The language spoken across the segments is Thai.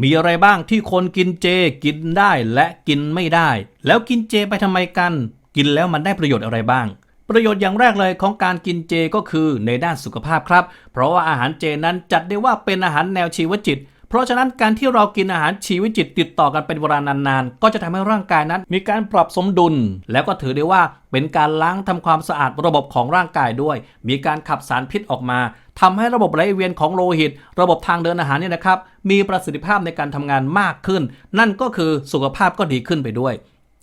มีอะไรบ้างที่คนกินเจกินได้และกินไม่ได้ แล้วกินเจไปทำไมกัน กินแล้วมันได้ประโยชน์อะไรบ้าง ประโยชน์อย่างแรกเลยของการกินเจก็คือในด้านสุขภาพครับ เพราะว่าอาหารเจนั้นจัดได้ว่าเป็นอาหารแนวชีวจิต เพราะฉะนั้นการที่เรากินอาหารชีวิจิตติดต่อกันเป็นเวลานานๆ ก็จะทำให้ร่างกายนั้น มีการปรับสมดุล แล้วก็ถือได้ว่าเป็นการล้างทำความสะอาดระบบของร่างกายด้วย มีการขับสารพิษออกมาทำให้ระบบไหลเวียนของโลหิต ระบบทางเดินอาหารเนี่ยนะครับมีประสิทธิภาพในการทำงานมากขึ้น นั่นก็คือสุขภาพก็ดีขึ้นไปด้วย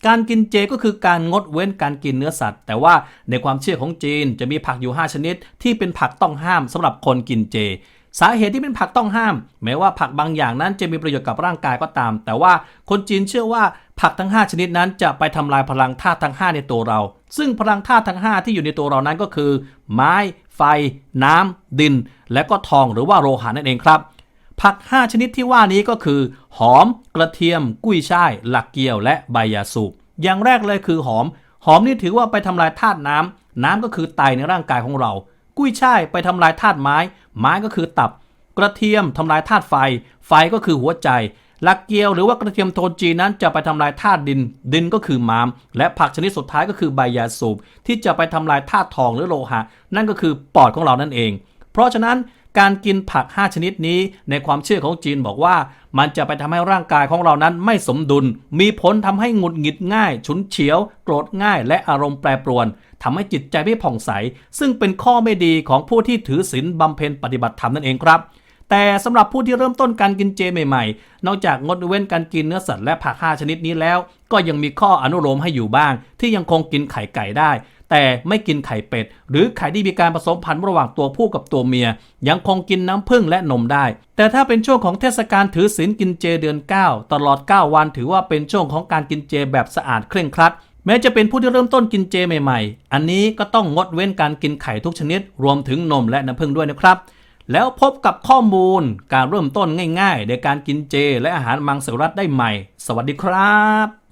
การกินเจก็คือการงดเว้นการกินเนื้อสัตว์ แต่ว่าในความเชื่อของจีนจะมีผักอยู่ 5 ชนิด ที่เป็นผักต้องห้ามสำหรับคนกินเจ สาเหตุที่เป็นผักต้องห้าม แม้ว่าผักบางอย่างนั้นจะมีประโยชน์กับร่างกายก็ตาม แต่ว่าคนจีนเชื่อว่าผักทั้ง 5 ชนิดนั้นจะไปทำลายพลังธาตุทั้ง 5 ในตัวเรา ซึ่งพลังธาตุทั้ง 5 ที่อยู่ในตัวเรานั้นก็คือ ไม้ ไฟ น้ำดิน และก็ทองหรือว่าโลหะนั่นเองครับผัก 5 ชนิดที่ว่านี้ก็คือ หอม กระเทียม กุ้ยช่าย หลักเกียว และใบยาสูบ อย่างแรกเลยคือหอม หอมนี่ถือว่าไปทำลายธาตุน้ำน้ำก็คือไตในร่างกายของเรา กุ้ยช่ายไปทำลายธาตุไม้ ไม้ก็คือตับ กระเทียมทำลายธาตุไฟ ไฟก็คือหัวใจหลักเกียวหรือว่ากระเทียมโทนจีนนั้นจะไปทำลายธาตุดิน ดินก็คือม้าม และผักชนิดสุดท้ายก็คือใบยาสูบที่จะไปทำลายธาตุทองหรือโลหะ นั่นก็คือปอดของเรานั่นเอง เพราะฉะนั้น การกินผัก 5 ชนิดนี้ ในความเชื่อของจีนบอกว่า มันจะไปทำให้ร่างกายของเรานั้นไม่สมดุล มีผลทำให้หงุดหงิดง่าย ฉุนเฉียว โกรธง่าย และอารมณ์แปรปรวนทำให้จิตใจไม่ผ่องใส ซึ่งเป็นข้อไม่ดีของผู้ที่ถือศีลบำเพ็ญปฏิบัติธรรมนั่นเองครับแต่สำหรับผู้ที่เริ่มต้นการกินเจใหม่ๆ นอกจากงดเว้นการกินเนื้อสัตว์และผัก5ชนิดนี้แล้ว ก็ยังมีข้ออนุโลมให้อยู่บ้าง ที่ยังคงกินไข่ไก่ได้ แต่ไม่กินไข่เป็ด หรือไข่ที่มีการผสมพันธุ์ระหว่างตัวผู้กับตัวเมีย ยังคงกินน้ำผึ้งและนมได้ แต่ถ้าเป็นช่วงของเทศกาลถือศีลกินเจเดือน 9 ตลอด 9 วันถือว่าเป็นช่วงของการกินเจแบบสะอาดเคร่งครัดแม้จะเป็นผู้ที่เริ่มต้นกินเจใหม่ๆ อันนี้ก็ต้องงดเว้นการกินไข่ทุกชนิด รวมถึงนมและน้ำผึ้งด้วยนะครับ แล้วพบกับข้อมูลการเริ่มต้นง่ายๆ ในการกินเจ และอาหารมังสวิรัตได้ใหม่ สวัสดีครับ